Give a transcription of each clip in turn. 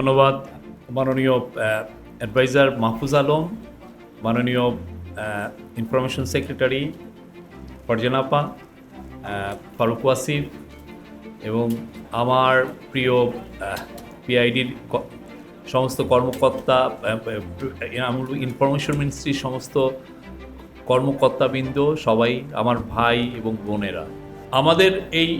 ধন্যবাদ, মাননীয় অ্যাডভাইজার মাহফুজ আলম, মাননীয় ইনফরমেশন সেক্রেটারি ফরজানাপা ফারুক ওয়াসিফ এবং আমার প্রিয় পিআইডির সমস্ত কর্মকর্তা ইনফরমেশন মিনিস্ট্রির সমস্ত কর্মকর্তাবৃন্দ, সবাই, আমার ভাই এবং বোনেরা। আমাদের এই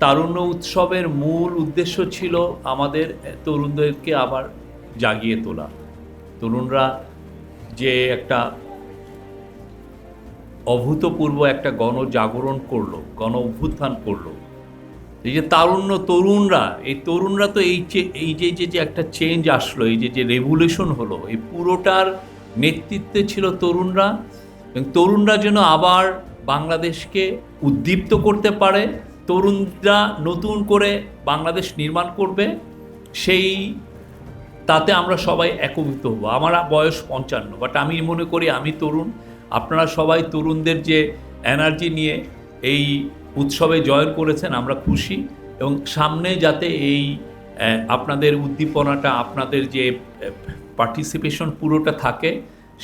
তারুণ্য উৎসবের মূল উদ্দেশ্য ছিল আমাদের তরুণদেরকে আবার জাগিয়ে তোলা। তরুণরা যে একটা অভূতপূর্ব একটা গণজাগরণ করল গণ অভ্যুত্থান করল। এই যে তারুণ্য তরুণরা, এই তরুণরা তো এই যে এই যে যে যে একটা চেঞ্জ আসলো, এই যে যে রেভুলেশন হলো, এই পুরোটার নেতৃত্বে ছিল তরুণরা। এবং তরুণরা যেন আবার বাংলাদেশকে উদ্দীপ্ত করতে পারে, তরুণরা নতুন করে বাংলাদেশ নির্মাণ করবে, সেই তাতে আমরা সবাই একভূত হব। আমার বয়স পঞ্চান্ন বাট আমি মনে করি আমি তরুণ। আপনারা সবাই তরুণদের যে এনার্জি নিয়ে এই উৎসবে জয়েন করেছেন, আমরা খুশি। এবং সামনে যাতে এই আপনাদের উদ্দীপনাটা, আপনাদের যে পার্টিসিপেশন পুরোটা থাকে,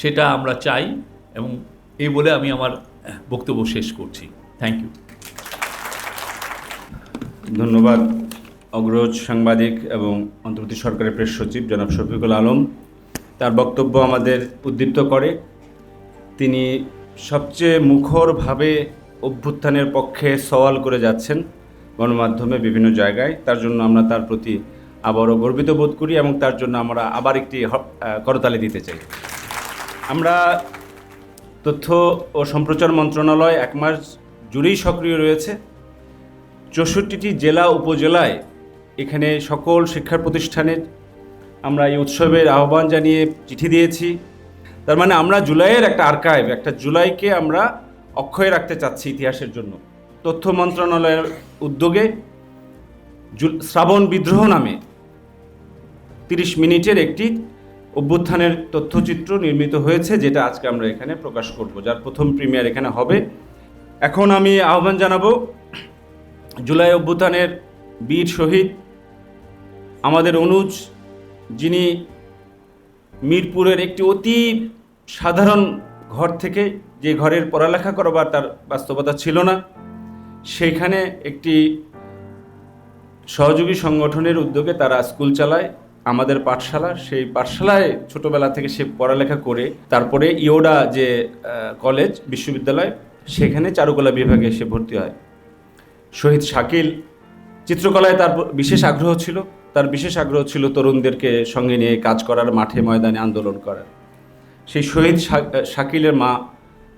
সেটা আমরা চাই। এবং এই বলে আমি আমার বক্তব্য শেষ করছি। থ্যাংক ইউ ধন্যবাদ, অগ্রজ সাংবাদিক এবং অন্তর্বর্তী সরকারের প্রেস সচিব জনাব শফিকুল আলম। তার বক্তব্য আমাদের উদ্দীপ্ত করে। তিনি সবচেয়ে মুখরভাবে অভ্যুত্থানের পক্ষে সওয়াল করে যাচ্ছেন গণমাধ্যমে বিভিন্ন জায়গায়। তার জন্য আমরা তার প্রতি আবারও গর্বিত বোধ করি এবং তার জন্য আমরা আবার একটি করতালি দিতে চাই। আমরা তথ্য ও সম্প্রচার মন্ত্রণালয় এক মাস জুড়েই সক্রিয় রয়েছে। চৌষট্টিটি জেলা উপজেলায় এখানে সকল শিক্ষা প্রতিষ্ঠানের আমরা এই উৎসবের আহ্বান জানিয়ে চিঠি দিয়েছি। তার মানে আমরা জুলাইয়ের একটা আর্কাইভ একটা জুলাইকে আমরা অক্ষয় রাখতে চাচ্ছি ইতিহাসের জন্য। তথ্য মন্ত্রণালয়ের উদ্যোগে শ্রাবণ বিদ্রোহ নামে তিরিশ মিনিটের একটি অভ্যুত্থানের তথ্যচিত্র নির্মিত হয়েছে, যেটা আজকে আমরা এখানে প্রকাশ করব, যার প্রথম প্রিমিয়ার এখানে হবে। এখন আমি আহ্বান জানাব, জুলাই অভ্যুত্থানের বীর শহীদ আমাদের অনুজ, যিনি মিরপুরের একটি অতি সাধারণ ঘর থেকে যে ঘরের পড়ালেখা করবার তার বাস্তবতা ছিল না, সেইখানে একটি সহযোগী সংগঠনের উদ্যোগে তারা স্কুল চালায়। আমাদের পাঠশালা, সেই পাঠশালায় ছোটবেলা থেকে সে পড়ালেখা করে, তারপরে ইওডা যে কলেজ বিশ্ববিদ্যালয়, সেখানে চারুকলা বিভাগে সে ভর্তি হয়। শহীদ শাকিল চিত্রকলায় তার বিশেষ আগ্রহ ছিল। তার বিশেষ আগ্রহ ছিল তরুণদেরকে সঙ্গে নিয়ে কাজ করার, মাঠে ময়দানে আন্দোলন করার। সেই শহীদ শাকিলের মা,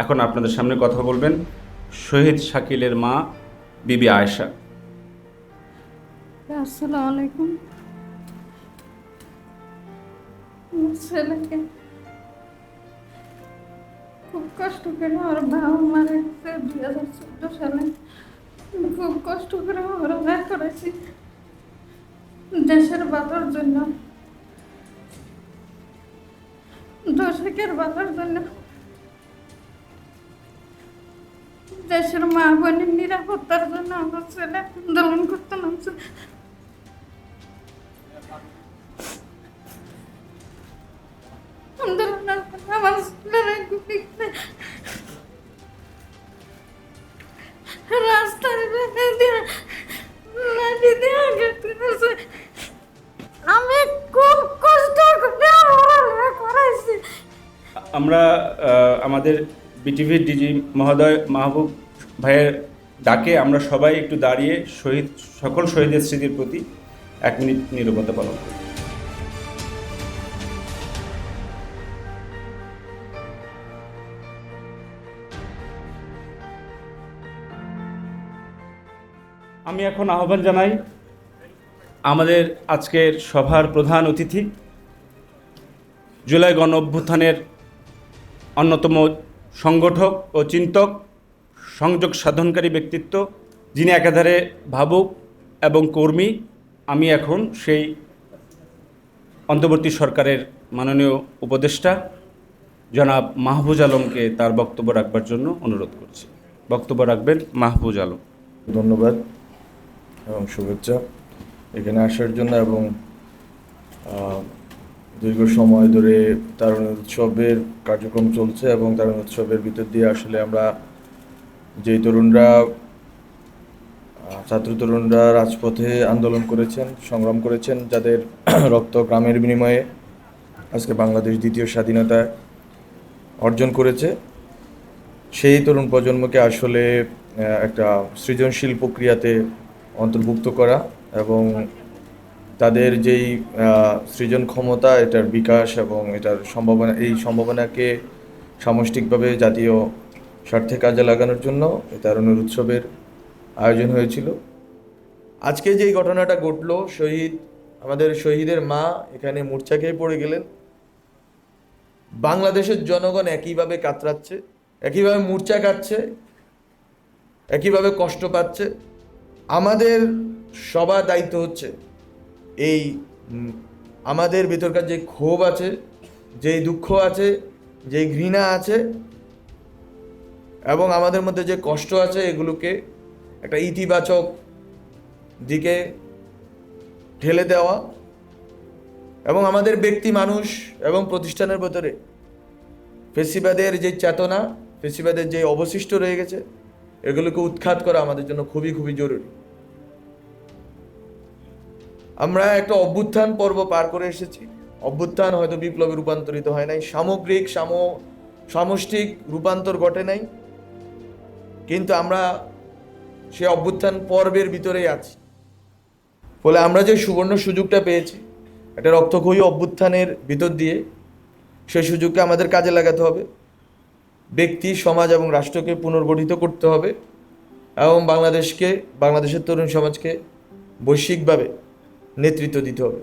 এখন আপনাদের সামনে কথা বলবেন, শহীদ শাকিলের মা বিবি আয়েশা। আসসালামু আলাইকুম। ছেলেকে খুব কষ্ট করে আমার বাবা মারা গেছে দুই হাজার চোদ্দ সালে খুব কষ্ট করে ব্যয় করেছি। দেশের বাধার জন্য দর্শকের বাধার জন্য। দেশের মা বোনের নিরাপত্তার জন্য আমার ছেলে আন্দোলন করতে নামছে। আমাদের বিটিভির ডিজি মহোদয় মাহবুব ভাইয়ের ডাকে আমরা সবাই একটু দাঁড়িয়ে শহীদ, সকল শহীদের স্মৃতির প্রতি এক মিনিট নীরবতা পালন করি। আমি এখন আহ্বান জানাই আমাদের আজকের সভার প্রধান অতিথি, জুলাই গণ অভ্যুত্থানের অন্যতম সংগঠক ও চিন্তক, সংযোগ সাধনকারী ব্যক্তিত্ব, যিনি একাধারে ভাবুক এবং কর্মী, আমি এখন সেই অন্তর্বর্তী সরকারের মাননীয় উপদেষ্টা জনাব মাহবুজ আলমকে তার বক্তব্য রাখবার জন্য অনুরোধ করছি। বক্তব্য রাখবেন মাহবুজ আলম। ধন্যবাদ এবং শুভেচ্ছা এখানে আসার জন্য এবং দীর্ঘ সময় ধরে তারুণ উৎসবের কার্যক্রম চলছে এবং তারুণ উৎসবের ভিতর দিয়ে আসলে আমরা যেই তরুণরা ছাত্র তরুণরা রাজপথে আন্দোলন করেছেন, সংগ্রাম করেছেন, যাদের রক্ত গ্রামের বিনিময়ে আজকে বাংলাদেশ দ্বিতীয় স্বাধীনতা অর্জন করেছে, সেই তরুণ প্রজন্মকে আসলে একটা সৃজনশীল প্রক্রিয়াতে অন্তর্ভুক্ত করা এবং তাদের যেই সৃজন ক্ষমতা, এটার বিকাশ এবং এটার সম্ভাবনা, এই সম্ভাবনাকে সামষ্টিকভাবে জাতীয় স্বার্থে কাজে লাগানোর জন্য তারুণের উৎসবের আয়োজন হয়েছিল। আজকে যেই ঘটনাটা ঘটলো, শহীদ, আমাদের শহীদের মা এখানে মূর্ছা খেয়ে পড়ে গেলেন। বাংলাদেশের জনগণ একইভাবে কাতরাচ্ছে, একইভাবে মূর্ছা খাচ্ছে একইভাবে কষ্ট পাচ্ছে। আমাদের সবার দায়িত্ব হচ্ছে এই আমাদের ভেতরকার যে ক্ষোভ আছে, যেই দুঃখ আছে, যেই ঘৃণা আছে, এবং আমাদের মধ্যে যে কষ্ট আছে, এগুলোকে একটা ইতিবাচক দিকে ঠেলে দেওয়া, এবং আমাদের ব্যক্তি মানুষ এবং প্রতিষ্ঠানের ভেতরে ফেসিবাদের যে চেতনা, ফেসিবাদের যে অবশিষ্ট রয়ে গেছে, এগুলোকে উৎখাত করা আমাদের জন্য খুবই খুবই জরুরি। আমরা একটা অভ্যুত্থান পর্ব পার করে এসেছি। অভ্যুত্থান হয়তো বিপ্লবে রূপান্তরিত হয় নাই, সামগ্রিক, সাম, সামষ্টিক রূপান্তর ঘটে নাই। কিন্তু আমরা সে অভ্যুত্থান পর্বের ভিতরেই আছি। ফলে আমরা যে সুবর্ণ সুযোগটা পেয়েছি, একটা রক্তক্ষয়ী অভ্যুত্থানের ভিতর দিয়ে সেই সুযোগকে আমাদের কাজে লাগাতে হবে। ব্যক্তি, সমাজ এবং রাষ্ট্রকে পুনর্গঠিত করতে হবে এবং বাংলাদেশকে, বাংলাদেশের তরুণ সমাজকে বৈশ্বিকভাবে নেতৃত্ব দিতে হবে।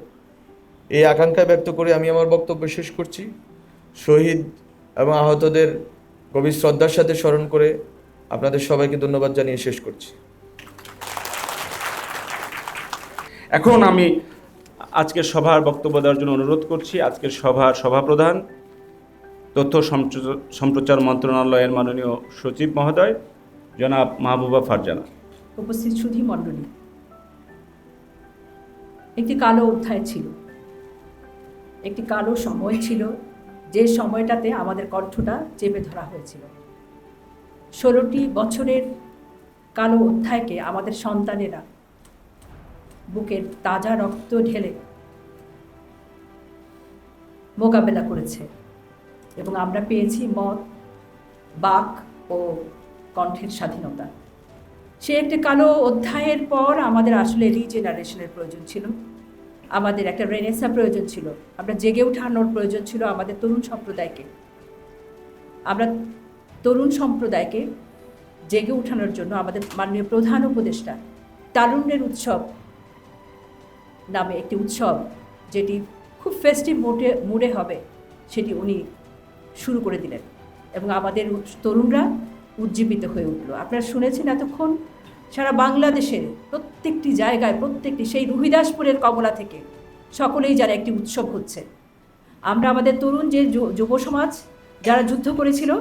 এই আকাঙ্ক্ষা ব্যক্ত করে আমি আমার বক্তব্য শেষ করছি। শহীদ এবং আহতদের গভীর শ্রদ্ধার সাথে স্মরণ করে আপনাদের সবাইকে ধন্যবাদ জানিয়ে শেষ করছি। এখন আমি আজকের সভার বক্তব্য দেওয়ার জন্য অনুরোধ করছি। আজকের সভার সভাপ্রধান তথ্য সম্প্র- সম্প্রচার মন্ত্রণালয়ের মাননীয় সচিব মহোদয় জনাব মাহবুবা ফারজানা। উপস্থিত সুধী মণ্ডলী। একটি কালো অধ্যায় ছিল। একটি কালো সময় ছিল, যে সময়টাতে আমাদের কণ্ঠটা চেপে ধরা হয়েছিল। ষোলোটি বছরের কালো অধ্যায়কে আমাদের সন্তানেরা বুকের তাজা রক্ত ঢেলে মোকাবেলা করেছে এবং আমরা পেয়েছি মত বাক ও কণ্ঠের স্বাধীনতা। সে একটি কালো অধ্যায়ের পর আমাদের আসলে রিজেনারেশনের প্রয়োজন ছিল। আমাদের একটা রেনেসা প্রয়োজন ছিল। আমরা জেগে ওঠানোর প্রয়োজন ছিল আমাদের তরুণ সম্প্রদায়কে। আমরা তরুণ সম্প্রদায়কে জেগে ওঠানোর জন্য আমাদের মাননীয় প্রধান উপদেষ্টা তারুণ্যের উৎসব নামে একটি উৎসব, যেটি খুব ফেস্টিভ মোডে মুডে হবে, সেটি উনি শুরু করে দিলেন। এবং আমাদের তরুণরা উজ্জীবিত হয়ে উঠল। আপনারা শুনেছেন এতক্ষণ সারা বাংলাদেশের প্রত্যেকটি জায়গায়, প্রত্যেকটি সেই রুহিদাসপুরের কমলা থেকে সকলেই যারা একটি উৎসব হচ্ছে। আমরা আমাদের তরুণ যে যুব সমাজ যারা যুদ্ধ করেছিল,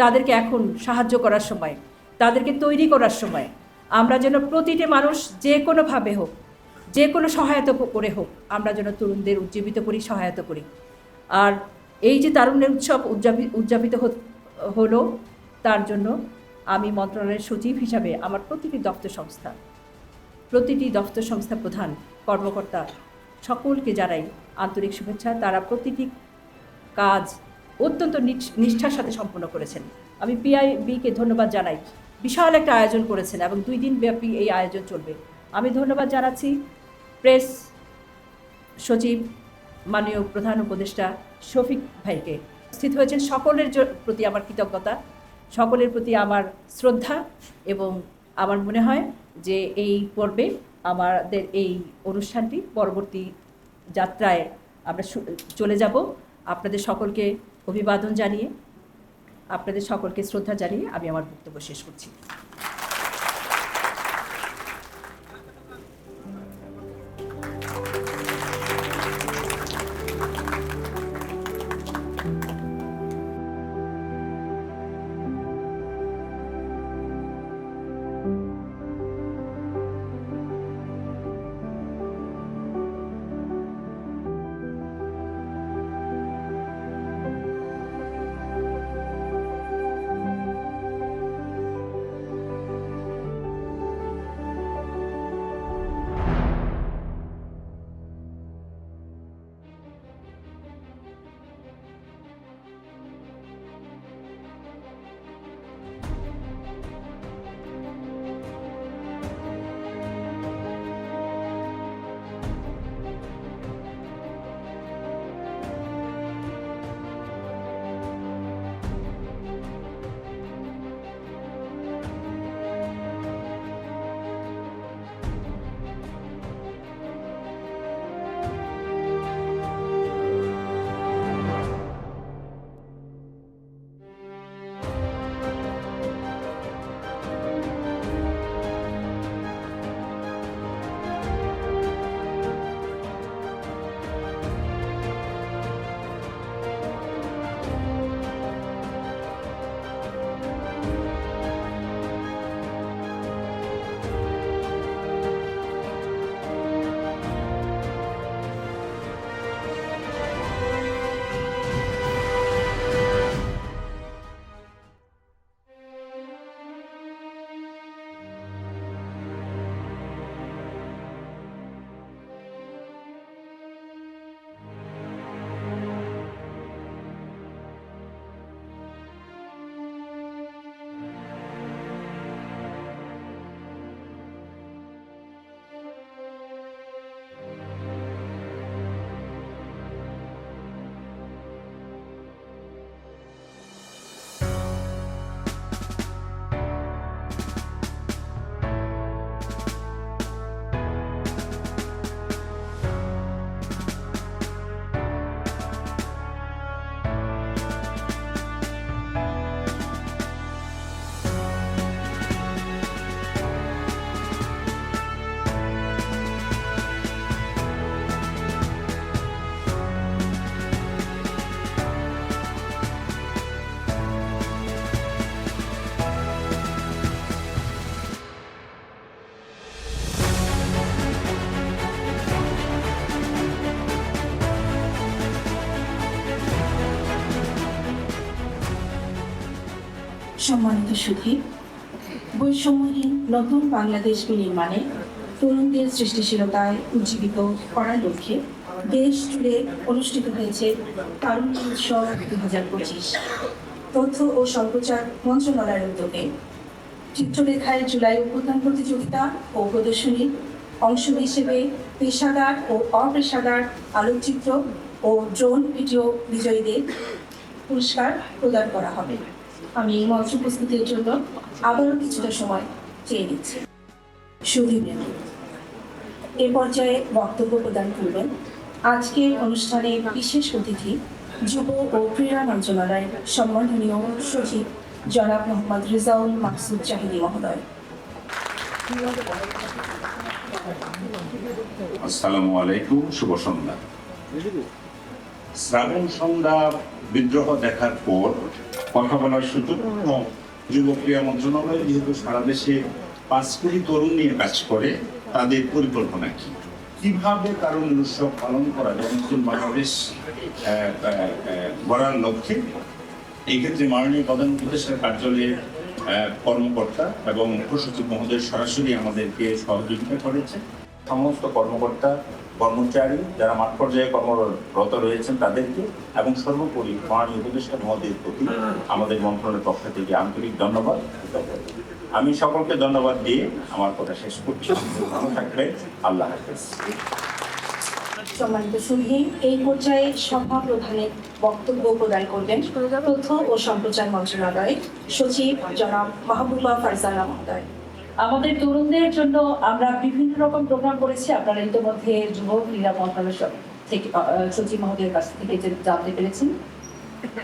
তাদেরকে এখন সাহায্য করার সময়, তাদেরকে তৈরি করার সময়, আমরা যেন প্রতিটি মানুষ যে কোনোভাবে হোক, যে কোনো সহায়তা করে হোক, আমরা যেন তরুণদের উজ্জীবিত করি, সহায়তা করি। আর এই যে তারুণ্যের উৎসব উদযাপিত হলো, তার জন্য আমি মন্ত্রণালয়ের সচিব হিসাবে আমার প্রতিটি দপ্তর সংস্থা, প্রতিটি দপ্তর সংস্থা প্রধান, কর্মকর্তা সকলকে জানাই আন্তরিক শুভেচ্ছা। তারা প্রতিটি কাজ অত্যন্ত নিষ্ঠার সাথে সম্পন্ন করেছেন। আমি পিআইবিকে ধন্যবাদ জানাই। বিশাল একটা আয়োজন করেছেন এবং দুই দিন ব্যাপী এই আয়োজন চলবে। আমি ধন্যবাদ জানাচ্ছি প্রেস সচিব, মাননীয় প্রধান উপদেষ্টা শফিক ভাইকে। উপস্থিত হয়েছেন সকলের প্রতি আমার কৃতজ্ঞতা। সকলের প্রতি আমার শ্রদ্ধা এবং আমার মনে হয় যে এই পর্বে আমাদের এই অনুষ্ঠানটি পরবর্তী যাত্রায় আমরা চলে যাব। আপনাদের সকলকে অভিবাদন জানিয়ে, আপনাদের সকলকে শ্রদ্ধা জানিয়ে আমি আমার বক্তব্য শেষ করছি। সম্মানিত সুধী, বৈষম্যহীন নতুন বাংলাদেশ বিনির্মাণে তরুণদের সৃষ্টিশীলতায় উজ্জীবিত করার লক্ষ্যে দেশ জুড়ে অনুষ্ঠিত হয়েছে তারুণ্য উৎসব দু হাজার পঁচিশ। তথ্য ও সম্প্রচার মন্ত্রণালয়ের উদ্যোগে চিত্রলেখায় জুলাই অভ্যুত্থান প্রতিযোগিতা ও প্রদর্শনীর অংশ হিসেবে পেশাদার ও অপেশাদার আলোকচিত্র ও ড্রোন ভিডিও বিজয়ীদের পুরস্কার প্রদান করা হবে। আমি মঞ্চ উপস্থিতির জন্য আবারও কিছুটা সময় চেয়ে নিচ্ছি। সুধীবৃন্দ এ পর্যায়ে বক্তব্য প্রদান করবেন আজকের অনুষ্ঠানে বিশেষ অতিথি যুব ও ক্রীড়া মন্ত্রণালয়ের সম্মাননীয় সচিব জনাব মোহাম্মদ রেজাউল মাকসুদ জাহিদি মহোদয়। আসসালামু আলাইকুম, শুভ সন্ধ্যা। শ্রাবণ সন্ধ্যা বিদ্রোহ দেখার পর কথা বলার সুযোগ এবং যুব ক্রীড়া মন্ত্রণালয় যেহেতু সারা দেশে পাঁচ কোটি তরুণ নিয়ে কাজ করে তাদের পরিকল্পনা কি কীভাবে কারণ উৎসব পালন করা যায় নতুন বাংলাদেশ গড়ার লক্ষ্যে এই ক্ষেত্রে মাননীয় প্রধান উপদেষ্টার কার্যালয়ের কর্মকর্তা এবং প্রসচিব মহোদয় সরাসরি আমাদেরকে সহযোগিতা করেছে সমস্ত কর্মকর্তা কর্মচারী যারা মাঠ পর্যায়ে কর্মরত রয়েছেন তাদেরকে এবং সর্বোপরি মাননীয় উপদেষ্টা মহোদয়ের প্রতি আমাদের মন্ত্রণালয়ের পক্ষ থেকে আন্তরিক ধন্যবাদ আমি সকলকে ধন্যবাদ দিয়ে আমার কথা শেষ করছি। ভালো থাকবেন। আল্লাহ হাফেজ। সম্মানিত সুধী, এই পর্যায়ে সভা প্রধানের বক্তব্য প্রদান করবেন তথ্য ও সম্প্রচার মন্ত্রণালয় সচিব জনাব মাহবুবা ফারজানা মহোদয়। আমাদের তরুণদের জন্য আমরা বিভিন্ন রকম প্রোগ্রাম করেছি। আপনারা ইতিমধ্যে যুব ক্রীড়া মন্ত্রণালয় থেকে সচিব মহোদয়ের কাছ থেকে জানতে পেরেছেন।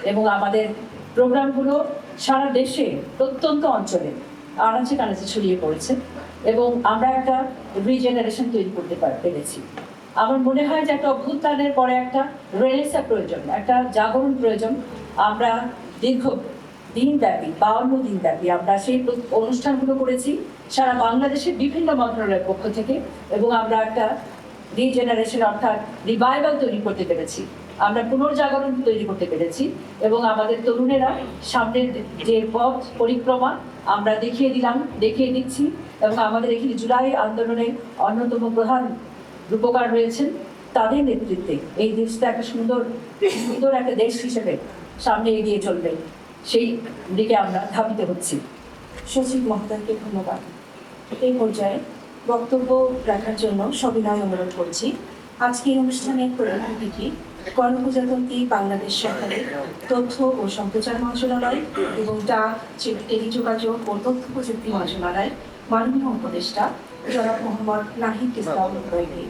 এবং আমাদের প্রোগ্রামগুলো সারা দেশে, প্রত্যন্ত অঞ্চলে আনাচে কানাচে ছড়িয়ে পড়েছে। এবং আমরা একটা রিজেনারেশন তৈরি করতে পার- পেরেছি। আমার মনে হয় যে একটা অভ্যুত্থানের পরে একটা রেলেসা প্রয়োজন, একটা জাগরণ প্রয়োজন। আমরা দীর্ঘ দিনব্যাপী, বাউন্ন দিনব্যাপী আমরা সেই অনুষ্ঠানগুলো করেছি। সারা বাংলাদেশের বিভিন্ন মন্ত্রণালয়ের পক্ষ থেকে এবং আমরা একটা রিজেনারেশন অর্থাৎ রিভাইভাল তৈরি করতে পেরেছি। আমরা পুনর্জাগরণ তৈরি করতে পেরেছি এবং আমাদের তরুণেরা সামনের যে পথ পরিক্রমা আমরা দেখিয়ে দিলাম, দেখিয়ে দিচ্ছি এবং আমাদের এখানে জুলাই আন্দোলনের অন্যতম প্রধান রূপকার রয়েছেন। তাদের নেতৃত্বে এই দেশটা একটা সুন্দর সুন্দর একটা দেশ হিসেবে সামনে এগিয়ে চলবে। সেই দিকে আমরা ধাবিত হচ্ছি। সচিব মহোদয়কে ধন্যবাদ। এই পর্যায়ে বক্তব্য রাখার জন্য সবিনয় অনুরোধ করছি। আজকের অনুষ্ঠানের প্রধান অতিথি গণপ্রজাতন্ত্রী বাংলাদেশ সরকারের তথ্য ও সম্প্রচার মন্ত্রণালয় এবং ডাক টেলিযোগাযোগ ও তথ্য প্রযুক্তি মন্ত্রণালয়, মাননীয় উপদেষ্টা জনাব মোহাম্মদ নাহিদ ইসলাম রয়কে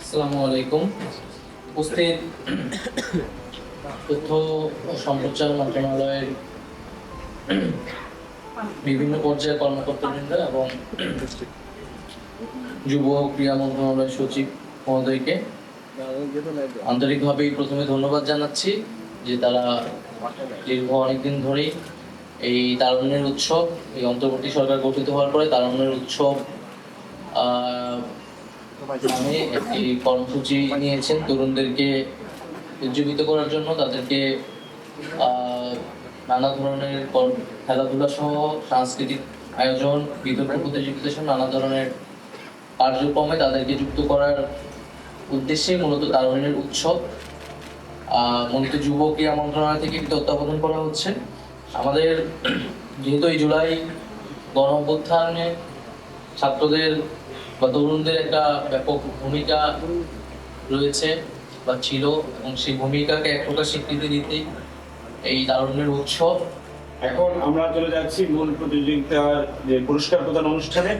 আসসালামু উপস্থিত তথ্য সম্প্রচার মন্ত্রণালয়ের বিভিন্ন পর্যায়ের কর্মকর্তাবৃন্দ এবং যুব ক্রীড়া মন্ত্রণালয়ের সচিব মহোদয়কে আন্তরিকভাবেই প্রথমে ধন্যবাদ জানাচ্ছি যে তারা দীর্ঘ অনেকদিন ধরেই এই তারুণ্যের উৎসব এই অন্তর্বর্তী সরকার গঠিত হওয়ার পরে তারুণ্যের উৎসব একটি কর্মসূচি নিয়েছেন। তরুণদেরকে উজ্জীবিত করার জন্য তাদেরকে আহ, নানা ধরনের খেলাধুলা সহ সাংস্কৃতিক আয়োজন, বিতর্ক প্রতিযোগিতা সহ নানা ধরনের কার্যক্রমে তাদেরকে যুক্ত করার উদ্দেশ্যে মূলত তারুণের উৎসব। মূলত যুব ক্রীড়া মন্ত্রণালয় থেকে তত্ত্বাবধান করা হচ্ছে। আমাদের যেহেতু এই জুলাই গণ অভ্যুত্থানে ছাত্রদের বা তরুণদের একটা ব্যাপক ভূমিকা রয়েছে বা ছিল এবং সেই ভূমিকাকে এক প্রকার স্বীকৃতি দিতে এই দারুণের উৎসব। এখন আমরা চলে যাচ্ছি মূল প্রতিযোগিতার যে পুরস্কার প্রদান অনুষ্ঠানে।